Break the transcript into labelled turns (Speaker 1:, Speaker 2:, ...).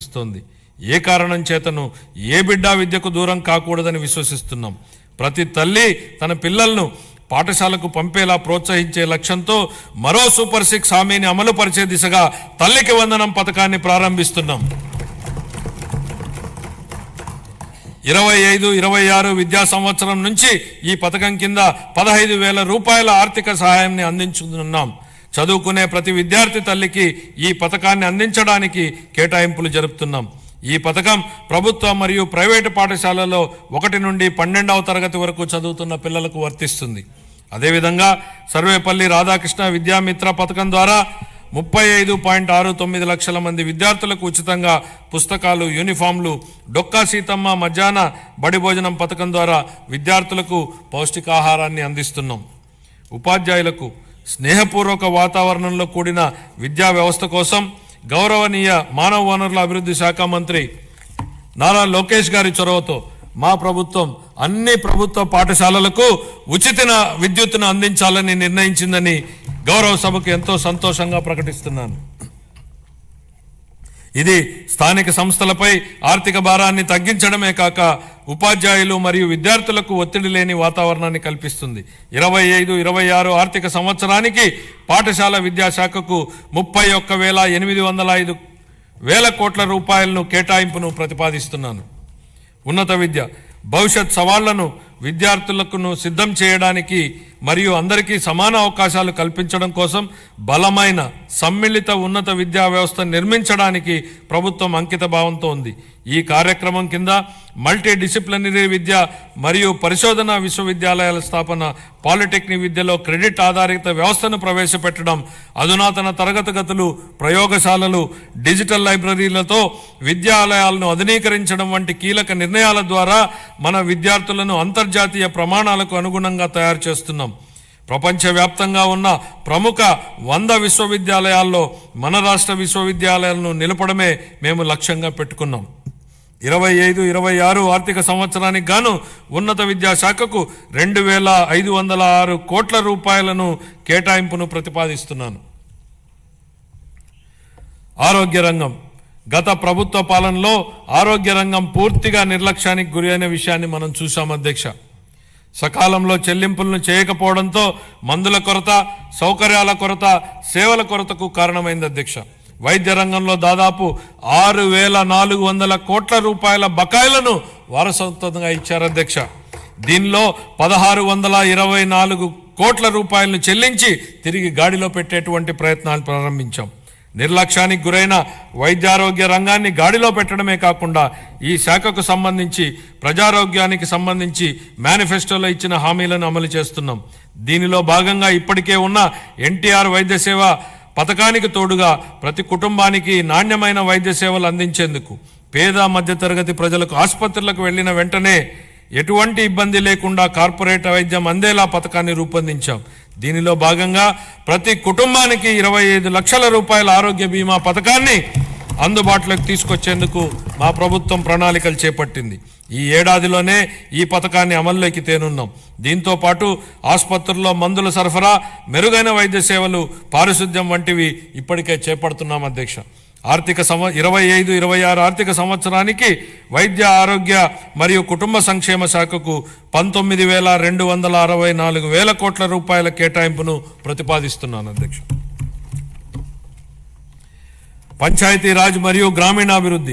Speaker 1: ఇస్తోంది ఏ కారణం చేతను ఏ బిడ్డా విద్యకు దూరం కాకూడదని విశ్వసిస్తున్నాం. ప్రతి తల్లి తన పిల్లలను పాఠశాలకు పంపేలా ప్రోత్సహించే లక్ష్యంతో మరో సూపర్ సిక్స్ హామీని అమలు పరిచే దిశగా తల్లికి వందనం పథకాన్ని ప్రారంభిస్తున్నాం. ఇరవై ఐదు ఇరవై ఆరు విద్యా సంవత్సరం నుంచి ఈ పథకం కింద పదహైదు వేల రూపాయల ఆర్థిక సహాయాన్ని అందించుతున్నాం చదువుకునే ప్రతి విద్యార్థి తల్లికి ఈ పథకాన్ని అందించడానికి కేటాయింపులు జరుపుతున్నాం. ఈ పథకం ప్రభుత్వ మరియు ప్రైవేటు పాఠశాలలో ఒకటి నుండి పన్నెండవ తరగతి వరకు చదువుతున్న పిల్లలకు వర్తిస్తుంది. అదేవిధంగా సర్వేపల్లి రాధాకృష్ణ విద్యామిత్ర పథకం ద్వారా ముప్పై ఐదు పాయింట్ ఆరు తొమ్మిది లక్షల మంది విద్యార్థులకు ఉచితంగా పుస్తకాలు యూనిఫామ్లు డొక్కా సీతమ్మ మధ్యాహ్న బడి భోజనం పథకం ద్వారా విద్యార్థులకు పౌష్టికాహారాన్ని అందిస్తున్నాం. ఉపాధ్యాయులకు స్నేహపూర్వక వాతావరణంలో కూడిన విద్యా వ్యవస్థ కోసం గౌరవనీయ మానవ వనరుల అభివృద్ధి శాఖ మంత్రి నారా లోకేష్ గారి చొరవతో మా ప్రభుత్వం అన్ని ప్రభుత్వ పాఠశాలలకు ఉచిత విద్యుత్తును అందించాలని నిర్ణయించిందని గౌరవ సభకు ఎంతో సంతోషంగా ప్రకటిస్తున్నాను. ఇది స్థానిక సంస్థలపై ఆర్థిక భారాన్ని తగ్గించడమే కాక ఉపాధ్యాయులు మరియు విద్యార్థులకు ఒత్తిడి లేని వాతావరణాన్ని కల్పిస్తుంది. ఇరవై ఐదు ఇరవై ఆరు ఆర్థిక సంవత్సరానికి పాఠశాల విద్యాశాఖకు ముప్పై ఒక్క వేల ఎనిమిది వందల ఐదు వేల కోట్ల రూపాయలను కేటాయింపును ప్రతిపాదిస్తున్నాను. ఉన్నత విద్య భవిష్యత్ సవాళ్ళను విద్యార్థులకు సిద్ధం చేయడానికి మరియు అందరికీ సమాన అవకాశాలు కల్పించడం కోసం బలమైన సమ్మిళిత ఉన్నత విద్యా వ్యవస్థ నిర్మించడానికి ప్రభుత్వం అంకిత భావంతో ఉంది. ఈ కార్యక్రమం కింద మల్టీ డిసిప్లినరీ విద్య మరియు పరిశోధన విశ్వవిద్యాలయాల స్థాపన పాలిటెక్నిక్ విద్యలో క్రెడిట్ ఆధారిత వ్యవస్థను ప్రవేశపెట్టడం అధునాతన తరగతిగతులు ప్రయోగశాలలు డిజిటల్ లైబ్రరీలతో విద్యాలయాలను ఆధునీకరించడం వంటి కీలక నిర్ణయాల ద్వారా మన విద్యార్థులను అంతర్జాతీయ ప్రమాణాలకు అనుగుణంగా తయారు చేస్తున్నాం. ప్రపంచవ్యాప్తంగా ఉన్న ప్రముఖ వంద విశ్వవిద్యాలయాల్లో మన రాష్ట్ర విశ్వవిద్యాలయాలను నిలపడమే మేము లక్ష్యంగా పెట్టుకున్నాం. ఇరవై ఐదు ఇరవై ఆరు ఆర్థిక సంవత్సరానికి గాను ఉన్నత విద్యాశాఖకు రెండు వేల ఐదు వందల ఆరు కోట్ల రూపాయలను కేటాయింపును ప్రతిపాదిస్తున్నాను. ఆరోగ్య రంగం. గత ప్రభుత్వ పాలనలో ఆరోగ్య రంగం పూర్తిగా నిర్లక్ష్యానికి గురి అయిన విషయాన్ని మనం చూసాం అధ్యక్ష. సకాలంలో చెల్లింపులను చేయకపోవడంతో మందుల కొరత సౌకర్యాల కొరత సేవల కొరతకు కారణమైంది అధ్యక్ష. వైద్య రంగంలో దాదాపు ఆరు వేల నాలుగు వందల కోట్ల రూపాయల బకాయిలను వారసత్వంగా ఇచ్చారు అధ్యక్ష. దీనిలో పదహారు వందల ఇరవై నాలుగు కోట్ల రూపాయలను చెల్లించి తిరిగి గాడిలో పెట్టేటువంటి ప్రయత్నాలు ప్రారంభించాం. నిర్లక్ష్యానికి గురైన వైద్యారోగ్య రంగాన్ని గాడిలో పెట్టడమే కాకుండా ఈ శాఖకు సంబంధించి ప్రజారోగ్యానికి సంబంధించి మేనిఫెస్టోలో ఇచ్చిన హామీలను అమలు చేస్తున్నాం. దీనిలో భాగంగా ఇప్పటికే ఉన్న ఎన్టీఆర్ వైద్య సేవ పథకానికి తోడుగా ప్రతి కుటుంబానికి నాణ్యమైన వైద్య సేవలు అందించేందుకు పేద మధ్యతరగతి ప్రజలకు ఆసుపత్రులకు వెళ్ళిన వెంటనే ఎటువంటి ఇబ్బంది లేకుండా కార్పొరేట్ వైద్యం అందేలా పథకాన్ని రూపొందించాం. దీనిలో భాగంగా ప్రతి కుటుంబానికి ఇరవై ఐదు లక్షల రూపాయల ఆరోగ్య బీమా పథకాన్ని అందుబాటులోకి తీసుకొచ్చేందుకు మా ప్రభుత్వం ప్రణాళికలు చేపట్టింది. ఈ ఏడాదిలోనే ఈ పథకాన్ని అమల్లోకి తేనున్నాం. దీంతో పాటు ఆసుపత్రుల్లో మందుల సరఫరా మెరుగైన వైద్య సేవలు పారిశుద్ధ్యం వంటివి ఇప్పటికే చేపడుతున్నాం అధ్యక్ష. ఆర్థిక సంవ ఇరవై ఐదు ఇరవై ఆరు ఆర్థిక సంవత్సరానికి వైద్య ఆరోగ్య మరియు కుటుంబ సంక్షేమ శాఖకు పంతొమ్మిది వేల రెండు వందల అరవై నాలుగు వేల కోట్ల రూపాయల కేటాయింపును ప్రతిపాదిస్తున్నాను అధ్యక్ష. పంచాయతీరాజ్ మరియు గ్రామీణాభివృద్ధి.